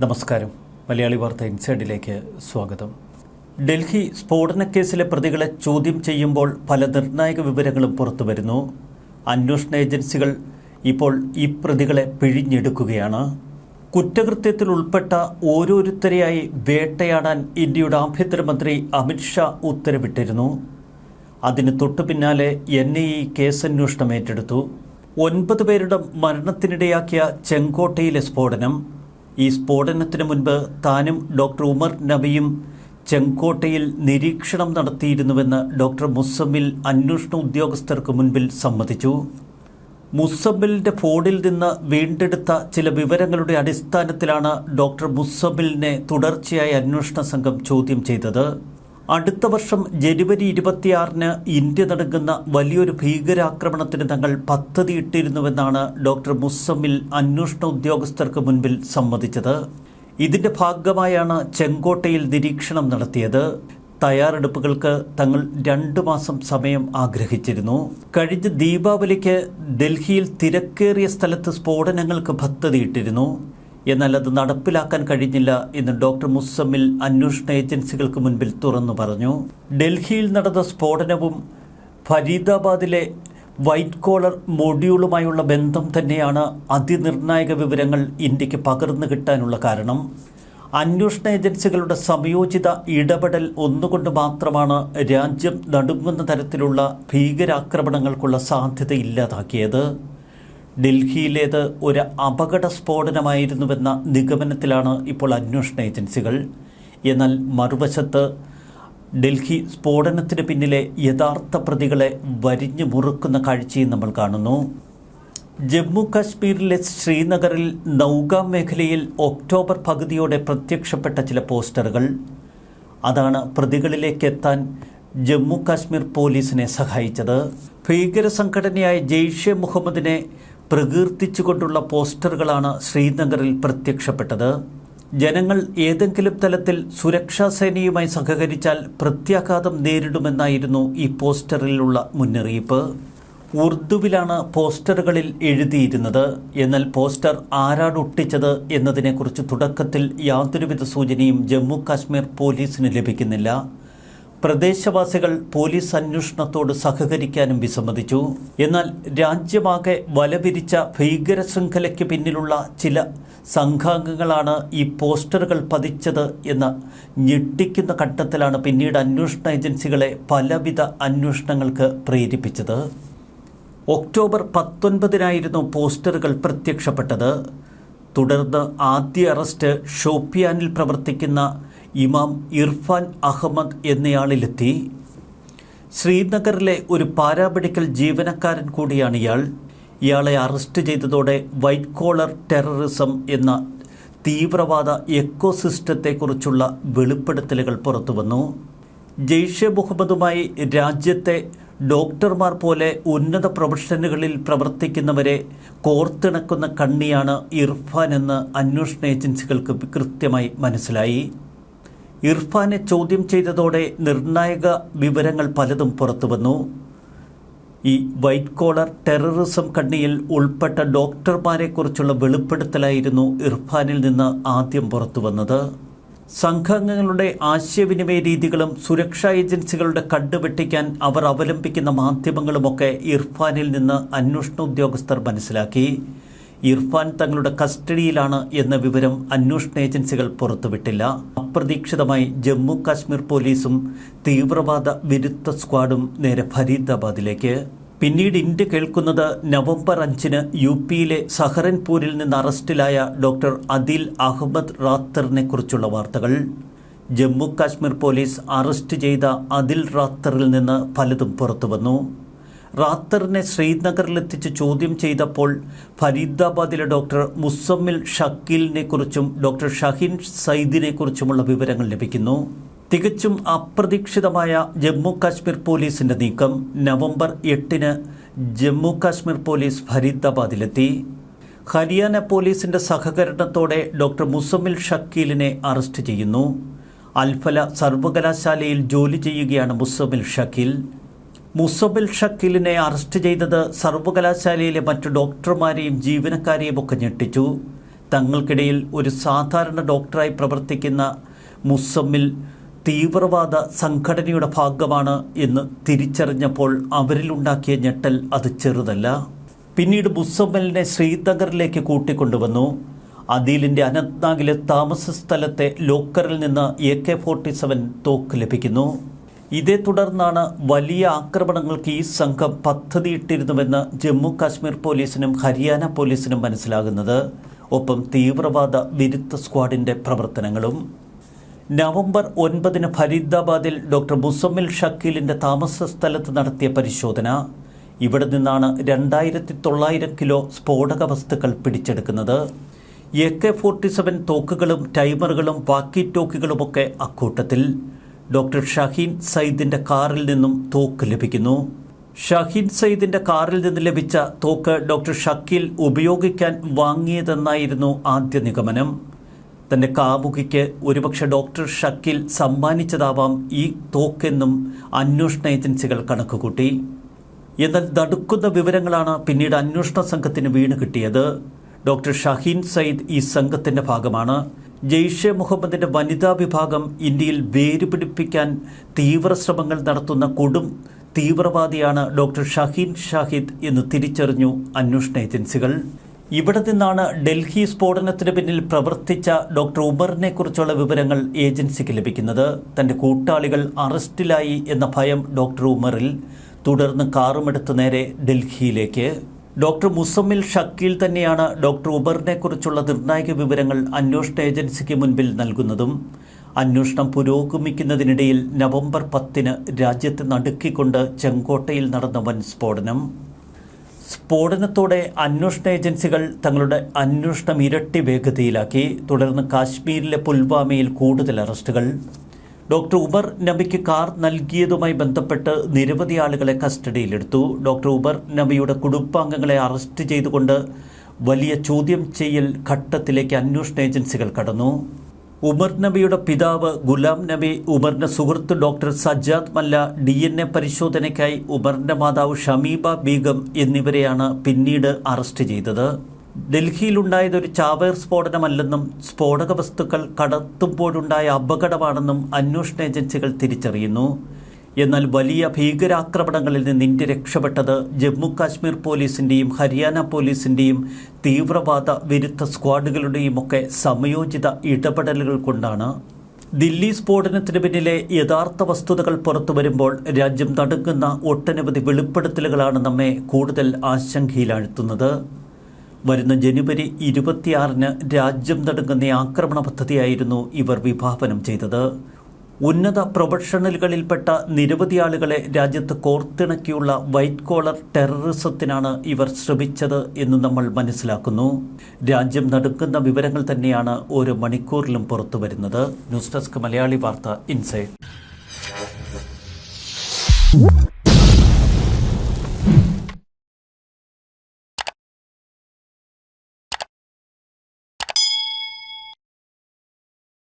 നമസ്കാരം. മലയാളി വാർത്ത ഇൻസൈഡിലേക്ക് സ്വാഗതം. ഡൽഹി സ്ഫോടനക്കേസിലെ പ്രതികളെ ചോദ്യം ചെയ്യുമ്പോൾ പല നിർണായക വിവരങ്ങളും പുറത്തുവരുന്നു. അന്വേഷണ ഏജൻസികൾ ഇപ്പോൾ ഈ പ്രതികളെ പിഴിഞ്ഞെടുക്കുകയാണ്. കുറ്റകൃത്യത്തിൽ ഉൾപ്പെട്ട ഓരോരുത്തരെയായി വേട്ടയാടാൻ ഇന്ത്യയുടെ ആഭ്യന്തരമന്ത്രി അമിത്ഷാ ഉത്തരവിട്ടിരുന്നു. അതിന് തൊട്ടു പിന്നാലെ എൻ ഐ കേസന്വേഷണം ഏറ്റെടുത്തു. ഒൻപത് പേരുടെ മരണത്തിനിടയാക്കിയ ചെങ്കോട്ടയിലെ സ്ഫോടനം ഈ സ്ഫോടനത്തിന് മുൻപ് താനും ഡോക്ടർ ഉമർ നബിയും ചെങ്കോട്ടയിൽ നിരീക്ഷണം നടത്തിയിരുന്നുവെന്ന് ഡോക്ടർ മുസമ്മിൽ അന്വേഷണ ഉദ്യോഗസ്ഥർക്ക് മുൻപിൽ സമ്മതിച്ചു. മുസമ്മിലിന്റെ ഫോണിൽ നിന്ന് വീണ്ടെടുത്ത ചില വിവരങ്ങളുടെ അടിസ്ഥാനത്തിലാണ് ഡോക്ടർ മുസമ്മിലിനെ തുടർച്ചയായി അന്വേഷണ സംഘം ചോദ്യം ചെയ്തത്. അടുത്ത വർഷം ജനുവരി ഇരുപത്തിയാറിന് ഇന്ത്യ നടക്കുന്ന വലിയൊരു ഭീകരാക്രമണത്തിന് തങ്ങൾ പദ്ധതിയിട്ടിരുന്നുവെന്നാണ് ഡോക്ടർ മുസമ്മിൽ അന്വേഷണ ഉദ്യോഗസ്ഥർക്ക് മുൻപിൽ സമ്മതിച്ചത്. ഇതിന്റെ ഭാഗമായാണ് ചെങ്കോട്ടയിൽ നിരീക്ഷണം നടത്തിയത്. തയ്യാറെടുപ്പുകൾക്ക് തങ്ങൾ രണ്ടു മാസം സമയം ആഗ്രഹിച്ചിരുന്നു. കഴിഞ്ഞ ദീപാവലിക്ക് ഡൽഹിയിൽ തിരക്കേറിയ സ്ഥലത്ത് സ്ഫോടനങ്ങൾക്ക് പദ്ധതിയിട്ടിരുന്നു. എന്നാൽ അത് നടപ്പിലാക്കാൻ കഴിഞ്ഞില്ല എന്ന് ഡോക്ടർ മുസമ്മിൽ അന്വേഷണ ഏജൻസികൾക്ക് മുൻപിൽ തുറന്നു പറഞ്ഞു. ഡൽഹിയിൽ നടന്ന സ്ഫോടനവും ഫരീദാബാദിലെ വൈറ്റ് കോളർ മൊഡ്യൂളുമായുള്ള ബന്ധം തന്നെയാണ് അതിനിർണായക വിവരങ്ങൾ ഇന്ത്യയ്ക്ക് പകർന്നു കിട്ടാനുള്ള കാരണം. അന്വേഷണ ഏജൻസികളുടെ സംയോജിത ഇടപെടൽ ഒന്നുകൊണ്ട് മാത്രമാണ് രാജ്യം നടുങ്ങുന്ന തരത്തിലുള്ള ഭീകരാക്രമണങ്ങൾക്കുള്ള സാധ്യത ഇല്ലാതാക്കിയത് ഡൽഹിയിലേത് ഒരു അപകട സ്ഫോടനമായിരുന്നുവെന്ന നിഗമനത്തിലാണ് ഇപ്പോൾ അന്വേഷണ ഏജൻസികൾ. എന്നാൽ മറുവശത്ത് ഡൽഹി സ്ഫോടനത്തിന് പിന്നിലെ യഥാർത്ഥ പ്രതികളെ വരിഞ്ഞു മുറുക്കുന്ന കാഴ്ചയും നമ്മൾ കാണുന്നു. ജമ്മു കാശ്മീരിലെ ശ്രീനഗറിൽ നൗഗാം മേഖലയിൽ ഒക്ടോബർ പകുതിയോടെ പ്രത്യക്ഷപ്പെട്ട ചില പോസ്റ്ററുകൾ. അതാണ് പ്രതികളിലേക്ക് എത്താൻ ജമ്മു കാശ്മീർ പോലീസിനെ സഹായിച്ചത്. ഭീകര സംഘടനയായ ജെയ്ഷെ മുഹമ്മദിനെ പ്രകീർത്തിച്ചുകൊണ്ടുള്ള പോസ്റ്ററുകളാണ് ശ്രീനഗറിൽ പ്രത്യക്ഷപ്പെട്ടത്. ജനങ്ങൾ ഏതെങ്കിലും തലത്തിൽ സുരക്ഷാ സേനയുമായി സഹകരിച്ചാൽ പ്രത്യാഘാതം നേരിടുമെന്നായിരുന്നു ഈ പോസ്റ്ററിലുള്ള മുന്നറിയിപ്പ്. ഉർദുവിലാണ് പോസ്റ്ററുകളിൽ എഴുതിയിരുന്നത്. എന്നാൽ പോസ്റ്റർ ആരാണ് ഒട്ടിച്ചത് എന്നതിനെക്കുറിച്ച് തുടക്കത്തിൽ യാതൊരുവിധ സൂചനയും ജമ്മു കാശ്മീർ പോലീസിന് ലഭിക്കുന്നില്ല. പ്രദേശവാസികൾ പോലീസ് അന്വേഷണത്തോട് സഹകരിക്കാനും വിസമ്മതിച്ചു. എന്നാൽ രാജ്യമാകെ വലവിരിച്ച ഭീകര ശൃംഖലയ്ക്ക് പിന്നിലുള്ള ചില സംഘാംഗങ്ങളാണ് ഈ പോസ്റ്ററുകൾ പതിച്ചത് എന്ന ഞെട്ടിക്കുന്ന ഘട്ടത്തിലാണ് പിന്നീട് അന്വേഷണ ഏജൻസികളെ പലവിധ അന്വേഷണങ്ങൾക്ക് പ്രേരിപ്പിച്ചത്. ഒക്ടോബർ പത്തൊൻപതിനായിരുന്നു പോസ്റ്ററുകൾ പ്രത്യക്ഷപ്പെട്ടത്. തുടർന്ന് ആദ്യ അറസ്റ്റ് ഷോപ്പിയാനിൽ പ്രവർത്തിക്കുന്ന ഇമാം ഇർഫാൻ അഹമ്മദ് എന്നയാളിലെത്തി. ശ്രീനഗറിലെ ഒരു പാരാമെഡിക്കൽ ജീവനക്കാരൻ കൂടിയാണ് ഇയാൾ. ഇയാളെ അറസ്റ്റ് ചെയ്തതോടെ വൈറ്റ് കോളർ ടെററിസം എന്ന തീവ്രവാദ എക്കോസിസ്റ്റത്തെക്കുറിച്ചുള്ള വെളിപ്പെടുത്തലുകൾ പുറത്തുവന്നു ജെയ്ഷെ മുഹമ്മദുമായി രാജ്യത്തെ ഡോക്ടർമാർ പോലെ ഉന്നത പ്രൊഫഷനുകളിൽ പ്രവർത്തിക്കുന്നവരെ കോർത്തിണക്കുന്ന കണ്ണിയാണ് ഇർഫാൻ എന്ന് അന്വേഷണ ഏജൻസികൾക്ക് കൃത്യമായി മനസ്സിലായി. ഇർഫാനെ ചോദ്യം ചെയ്തതോടെ നിർണായക വിവരങ്ങൾ പലതും പുറത്തുവന്നു. ഈ വൈറ്റ് കോളർ ടെററിസം കണ്ണിയിൽ ഉൾപ്പെട്ട ഡോക്ടർമാരെക്കുറിച്ചുള്ള വെളിപ്പെടുത്തലായിരുന്നു ഇർഫാനിൽ നിന്ന് ആദ്യം പുറത്തുവന്നത്. സംഘാംഗങ്ങളുടെ ആശയവിനിമയ രീതികളും സുരക്ഷാ ഏജൻസികളുടെ കണ്ടുവെട്ടിക്കാൻ അവർ അവലംബിക്കുന്ന മാധ്യമങ്ങളുമൊക്കെ ഇർഫാനിൽ നിന്ന് അന്വേഷണ ഉദ്യോഗസ്ഥർ മനസ്സിലാക്കി. ഇർഫാൻ തങ്ങളുടെ കസ്റ്റഡിയിലാണ് എന്ന വിവരം അന്വേഷണ ഏജൻസികൾ പുറത്തുവിട്ടില്ല. അപ്രതീക്ഷിതമായി ജമ്മു കാശ്മീർ പോലീസും തീവ്രവാദ വിരുദ്ധ സ്ക്വാഡും നേരെ ഫരീദാബാദിലേക്ക്. പിന്നീട് ഇന്ത്യ കേൾക്കുന്നത് നവംബർ അഞ്ചിന് യു പിയിലെ സഹറൻപൂരിൽ നിന്ന് അറസ്റ്റിലായ ഡോക്ടർ അദിൽ അഹമ്മദ് റാത്തറിനെ കുറിച്ചുള്ള വാർത്തകൾ. ജമ്മു കാശ്മീർ പോലീസ് അറസ്റ്റ് ചെയ്ത അദിൽ റാത്തറിൽ നിന്ന് പലതും പുറത്തുവന്നു. റാത്തറിനെ ശ്രീനഗറിലെത്തിച്ച് ചോദ്യം ചെയ്തപ്പോൾ ഫരീദാബാദിലെ ഡോക്ടർ മുസമ്മിൽ ഷക്കീലിനെ കുറിച്ചും ഡോക്ടർ ഷഹീൻ സയ്ദിനെ കുറിച്ചുമുള്ള വിവരങ്ങൾ ലഭിക്കുന്നു. തികച്ചും അപ്രതീക്ഷിതമായ ജമ്മു കാശ്മീർ പോലീസിന്റെ നീക്കം നവംബർ എട്ടിന് ജമ്മു കാശ്മീർ പോലീസ് ഫരീദാബാദിലെത്തി. ഹരിയാന പോലീസിന്റെ സഹകരണത്തോടെ ഡോക്ടർ മുസമ്മിൽ ഷക്കീലിനെ അറസ്റ്റ് ചെയ്യുന്നു. അൽഫല സർവകലാശാലയിൽ ജോലി ചെയ്യുകയാണ് മുസമ്മിൽ ഷക്കീൽ. മുസബിൽ ഷക്കീലിനെ അറസ്റ്റ് ചെയ്തത് സർവകലാശാലയിലെ മറ്റു ഡോക്ടർമാരെയും ജീവനക്കാരെയും ഒക്കെ ഞെട്ടിച്ചു. തങ്ങൾക്കിടയിൽ ഒരു സാധാരണ ഡോക്ടറായി പ്രവർത്തിക്കുന്ന മുസമ്മിൽ തീവ്രവാദ സംഘടനയുടെ ഭാഗമാണ് എന്ന് തിരിച്ചറിഞ്ഞപ്പോൾ അവരിലുണ്ടാക്കിയ ഞെട്ടൽ അത് ചെറുതല്ല. പിന്നീട് മുസമ്മലിനെ ശ്രീനഗറിലേക്ക് കൂട്ടിക്കൊണ്ടുവന്നു. അദീലിന്റെ അനന്ത്നാഗിലെ താമസ സ്ഥലത്തെ ലോക്കറിൽ നിന്ന് എ കെ ഫോർട്ടി സെവൻ തോക്ക് ലഭിക്കുന്നു. ഇതേ തുടർന്നാണ് വലിയ ആക്രമണങ്ങൾക്ക് ഈ സംഘം പദ്ധതിയിട്ടിരുന്നുവെന്ന് ജമ്മു കാശ്മീർ പോലീസിനും ഹരിയാന പോലീസിനും മനസ്സിലാകുന്നത്. ഒപ്പം തീവ്രവാദ വിരുദ്ധ സ്ക്വാഡിന്റെ പ്രവർത്തനങ്ങളും. നവംബർ ഒൻപതിന് ഫരീദാബാദിൽ ഡോക്ടർ മുസമ്മിൽ ഷക്കീലിന്റെ താമസ സ്ഥലത്ത് നടത്തിയ പരിശോധന. ഇവിടെ നിന്നാണ് രണ്ടായിരത്തി തൊള്ളായിരം കിലോ സ്ഫോടക വസ്തുക്കൾ പിടിച്ചെടുക്കുന്നത്. എ കെ ഫോർട്ടി സെവൻ തോക്കുകളും ടൈമറുകളും വാക്കി ടോക്കുകളുമൊക്കെ അക്കൂട്ടത്തിൽ. ഡോക്ടർ ഷഹീൻ സയ്യിദിന്റെ കാറിൽ നിന്നും തോക്ക് ലഭിക്കുന്നു. ഷഹീൻ സയ്യിദിന്റെ കാറിൽ നിന്ന് ലഭിച്ച തോക്ക് ഡോക്ടർ ഷക്കീൽ ഉപയോഗിക്കാൻ വാങ്ങിയതെന്നായിരുന്നു ആദ്യ നിഗമനം. തന്റെ കാമുകിക്ക് ഒരുപക്ഷെ ഡോക്ടർ ഷക്കീൽ സമ്മാനിച്ചതാവാം ഈ തോക്കെന്നും അന്വേഷണ ഏജൻസികൾ കണക്കുകൂട്ടി. എന്നാൽ നടുക്കുന്ന വിവരങ്ങളാണ് പിന്നീട് അന്വേഷണ സംഘത്തിന് വീണ് കിട്ടിയത്. ഡോക്ടർ ഷഹീൻ സയ്യിദ് ഈ സംഘത്തിന്റെ ഭാഗമാണ്. ജെയ്ഷെ മുഹമ്മദിന്റെ വനിതാ വിഭാഗം ഇന്ത്യയിൽ വേരുപിടിപ്പിക്കാൻ തീവ്ര ശ്രമങ്ങൾ നടത്തുന്ന കൊടും തീവ്രവാദിയാണ് ഡോക്ടർ ഷഹീൻ ഷാഹിദ് എന്ന് തിരിച്ചറിഞ്ഞു അന്വേഷണ ഏജൻസികൾ. ഇവിടെ നിന്നാണ് ഡൽഹി സ്ഫോടനത്തിന് പിന്നിൽ പ്രവർത്തിച്ച ഡോക്ടർ ഉമറിനെ കുറിച്ചുള്ള വിവരങ്ങൾ ഏജൻസിക്ക് ലഭിക്കുന്നത്. തന്റെ കൂട്ടാളികൾ അറസ്റ്റിലായി എന്ന ഭയം ഡോക്ടർ ഉമറിൽ. തുടർന്ന് കാറുമെടുത്ത് നേരെ ഡൽഹിയിലേക്ക്. ഡോക്ടർ മുസമ്മിൽ ഷക്കീൽ തന്നെയാണ് ഡോക്ടർ ഉബറിനെ കുറിച്ചുള്ള നിർണായക വിവരങ്ങൾ അന്വേഷണ ഏജൻസിക്ക് മുൻപിൽ നൽകുന്നതും. അന്വേഷണം പുരോഗമിക്കുന്നതിനിടയിൽ നവംബർ പത്തിന് രാജ്യത്ത് നടുക്കിക്കൊണ്ട് ചെങ്കോട്ടയിൽ നടന്ന വൻ സ്ഫോടനം. സ്ഫോടനത്തോടെ അന്വേഷണ ഏജൻസികൾ തങ്ങളുടെ അന്വേഷണം ഇരട്ടി വേഗതയിലാക്കി. തുടർന്ന് കാശ്മീരിലെ പുൽവാമയിൽ കൂടുതൽ അറസ്റ്റുകൾ. ഡോക്ടർ ഉബർ നബിക്ക് കാർ നൽകിയതുമായി ബന്ധപ്പെട്ട് നിരവധി ആളുകളെ കസ്റ്റഡിയിലെടുത്തു. ഡോക്ടർ ഉബർ നബിയുടെ കുടുംബാംഗങ്ങളെ അറസ്റ്റ് ചെയ്തുകൊണ്ട് വലിയ ചോദ്യം ചെയ്യൽ ഘട്ടത്തിലേക്ക് അന്വേഷണ ഏജൻസികൾ കടന്നു. ഉമർ നബിയുടെ പിതാവ് ഗുലാം നബി ഉമറിന്റെ സുഹൃത്ത് ഡോക്ടർ സജ്ജാദ് മല്ല ഡി എൻ എ പരിശോധനയ്ക്കായി ഉമറിന്റെ മാതാവ് ഷമീബ ബീഗം എന്നിവരെയാണ് പിന്നീട് അറസ്റ്റ് ചെയ്തത്. ഡൽഹിയിലുണ്ടായത് ഒരു ചാവേർ സ്ഫോടനമല്ലെന്നും സ്ഫോടക വസ്തുക്കൾ കടത്തുമ്പോഴുണ്ടായ അപകടമാണെന്നും അന്വേഷണ ഏജൻസികൾ തിരിച്ചറിയുന്നു. എന്നാൽ വലിയ ഭീകരാക്രമണങ്ങളിൽ നിന്ന് ഇന്ത്യ രക്ഷപ്പെട്ടത് ജമ്മു കാശ്മീർ പോലീസിന്റെയും ഹരിയാന പോലീസിന്റെയും തീവ്രവാദ വിരുദ്ധ സ്ക്വാഡുകളുടെയും ഒക്കെ സമയോചിത ഇടപെടലുകൾ കൊണ്ടാണ്. ദില്ലി സ്ഫോടനത്തിന് പിന്നിലെ യഥാർത്ഥ വസ്തുതകൾ പുറത്തു വരുമ്പോൾ രാജ്യം തടുക്കുന്ന ഒട്ടനവധി വെളിപ്പെടുത്തലുകളാണ് നമ്മെ കൂടുതൽ ആശങ്കയിലാഴ്ത്തുന്നത്. വരുന്ന ജനുവരി ഇരുപത്തിയാറിന് രാജ്യം നടങ്ങുന്ന ആക്രമണ പദ്ധതിയായിരുന്നു ഇവർ വിഭാവനം ചെയ്തത്. ഉന്നത പ്രൊഫഷണലുകളിൽപ്പെട്ട നിരവധി ആളുകളെ രാജ്യത്ത് കോർത്തിണക്കിയുള്ള വൈറ്റ് കോളർ ടെററിസത്തിനാണ് ഇവർ ശ്രമിച്ചത് എന്ന് നമ്മൾ മനസ്സിലാക്കുന്നു. രാജ്യം നടുക്കുന്ന വിവരങ്ങൾ തന്നെയാണ് ഓരോ മണിക്കൂറിലും പുറത്തു വരുന്നത്. ന്യൂസ് ഡെസ്ക് മലയാളി വാർത്ത ഇൻസൈഡ്